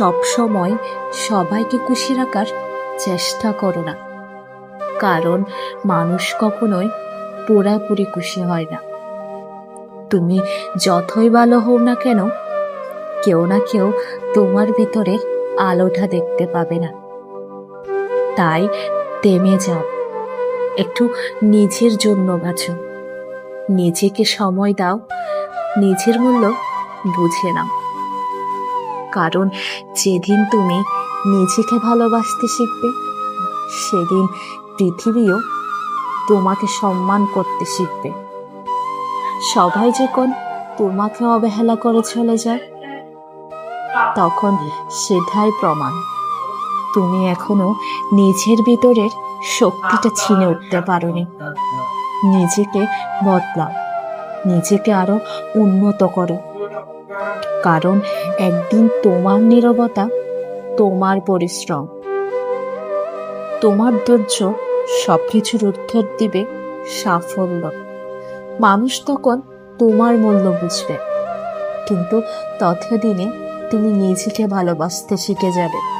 সব সময় সবাইকে খুশি রাখার চেষ্টা করো না। কারণ মানুষ কখনোই পুরাপুরি খুশি হয় না। তুমি যতই ভালো হও না কেন, কেউ না কেউ তোমার ভিতরে আলোটা দেখতে পাবে না। তাই থেমে যাও। একটু নিজের জন্য বাঁচো। নিজেকে সময় দাও। নিজের মূল্য বুঝে নাও। কারণ যেদিন তুমি নিজেকে ভালোবাসতে শিখবে, সেদিন পৃথিবীও তোমাকে সম্মান করতে শিখবে। সবাই যখন তোমাকে অবহেলা করে চলে যায়, তখন সেটাই প্রমাণ। তুমি এখনও নিজের ভিতরের শক্তিটা ছিনে উঠতে পারোনি। নিজেকে বদলাও, নিজেকে আরও উন্নত করো। কারণ একদিন তোমার নিরবতা, তোমার পরিশ্রম। তোমার ধৈর্য সবকিছুর উত্তর দিবে সাফল্য। মানুষ তখন তোমার মূল্য বুঝবে। কিন্তু ততদিনে তুমি নিজেকে ভালোবাসতে শিখে যাবে।